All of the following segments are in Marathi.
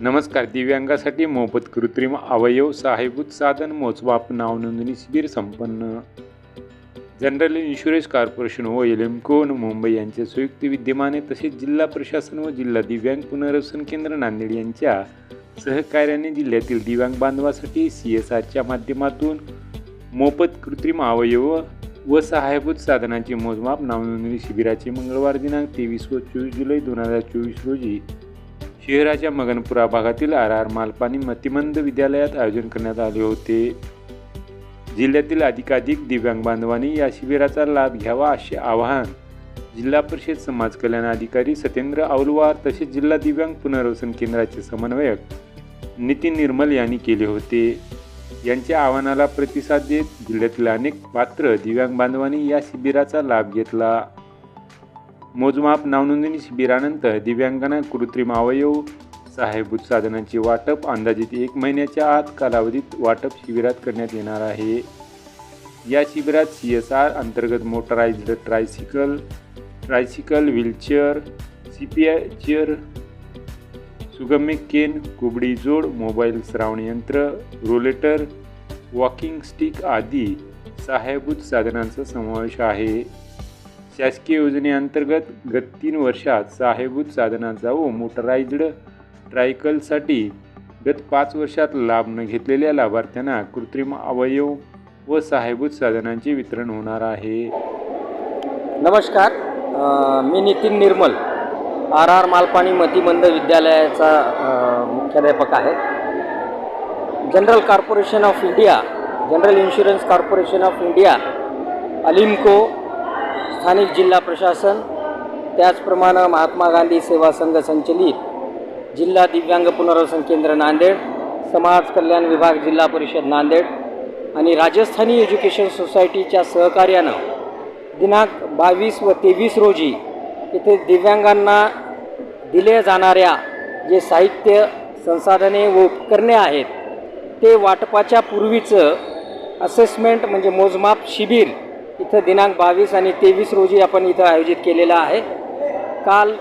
नमस्कार दिव्यांगासाठी मोफत कृत्रिम अवयव सहाय्यभूत साधन मोजमाप नाव नोंदणी शिबिर संपन्न. जनरल इन्शुरन्स कॉर्पोरेशन व एलेमको मुंबई यांच्या संयुक्त विद्यमाने तसेच जिल्हा प्रशासन व जिल्हा दिव्यांग पुनर्वसन केंद्र नांदेड यांच्या सहकार्याने जिल्ह्यातील दिव्यांग बांधवासाठी सी एस आरच्या माध्यमातून मोफत कृत्रिम अवयव व सहाय्यभूत साधनांचे मोजमाप नावनोंदणी शिबिराचे मंगळवार दिनांक तेवीस व चोवीस जुलै दोन हजार चोवीस रोजी शहराच्या मगनपुरा भागातील आर आर मालपाणी मतिमंद विद्यालयात आयोजन करण्यात आले होते. जिल्ह्यातील अधिकाधिक दिव्यांग बांधवांनी या शिबिराचा लाभ घ्यावा असे आवाहन जिल्हा परिषद समाज कल्याण अधिकारी सत्येंद्र औलवार तसेच जिल्हा दिव्यांग पुनर्वसन केंद्राचे समन्वयक नितीन निर्मल यांनी केले होते. यांच्या आव्हानाला प्रतिसाद देत जिल्ह्यातील अनेक पात्र दिव्यांग बांधवांनी या शिबिराचा लाभ घेतला. मोजमाप नावनोंदणी शिबिरानंतर दिव्यांगांना कृत्रिम अवयव सहाय्यभूत साधनांचे वाटप अंदाजित एक महिन्याच्या आत कालावधीत वाटप शिबिरात करण्यात येणार आहे. या शिबिरात सी एस आर अंतर्गत motorised tricycle tricycle wheelchair C P I chair Sugamya cane कुबडी जोड मोबाईल श्रावण यंत्र रोलेटर वॉकिंग स्टिक आदी सहाय्यभूत साधनांचा समावेश आहे. शासकीय योजनेअंतर्गत गत तीन वर्षात सहाय्यभूत साधनांचा व मोटराइज्ड ट्रायकलसाठी गत पाच वर्षात लाभ न घेतलेल्या लाभार्थ्यांना कृत्रिम अवयव व सहाय्यभूत साधनांचे वितरण होणार आहे. नमस्कार. मी नितीन निर्मल. आर आर मालपाणी मतिमंद विद्यालयाचा मुख्याध्यापक आहे. General Corporation of India General Insurance Corporation of India Alimco स्थानिक जिल्हा प्रशासन त्याचप्रमाणे महात्मा गांधी सेवा संघ संचलित जिल्हा दिव्यांग पुनर्वसन केंद्र नांदेड समाज कल्याण विभाग जिल्हा परिषद नांदेड आणि राजस्थानी एज्युकेशन सोसायटीच्या सहकार्यानं दिनांक बावीस व तेवीस रोजी इथे दिव्यांगांना दिले जाणाऱ्या जे साहित्य संसाधने व उपकरणे आहेत ते वाटपाच्या पूर्वीचं असेसमेंट म्हणजे मोजमाप शिबिर इथं दिनांक बावीस आणि तेवीस रोजी आपण इथं आयोजित केलेलं आहे. काल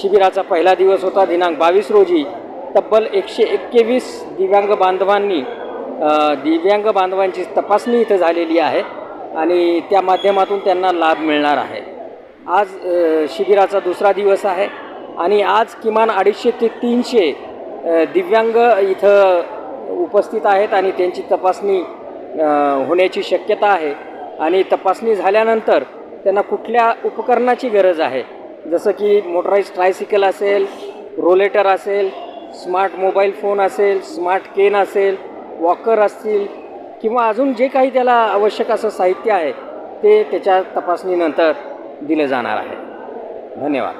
शिबिराचा पहिला दिवस होता. दिनांक बावीस रोजी तब्बल एकशे एक्केवीस दिव्यांग बांधवांनी दिव्यांग बांधवांची तपासणी इथं झालेली आहे आणि त्या माध्यमातून त्यांना लाभ मिळणार आहे. आज शिबिराचा दुसरा दिवस आहे आणि आज किमान अडीचशे ते तीनशे दिव्यांग इथं उपस्थित आहेत आणि त्यांची तपासणी होण्याची शक्यता आहे. आणि तपासणी झाल्यानंतर त्यांना कुठल्या उपकरणाची गरज आहे? जसं की मोटराईज ट्रायसिकल असेल रोलेटर असेल स्मार्ट मोबाईल फोन असेल स्मार्ट केन असेल वॉकर असतील किंवा अजून जे काही त्याला आवश्यक असं साहित्य आहे ते त्याच्या तपासणीनंतर दिलं जाणार आहे. धन्यवाद.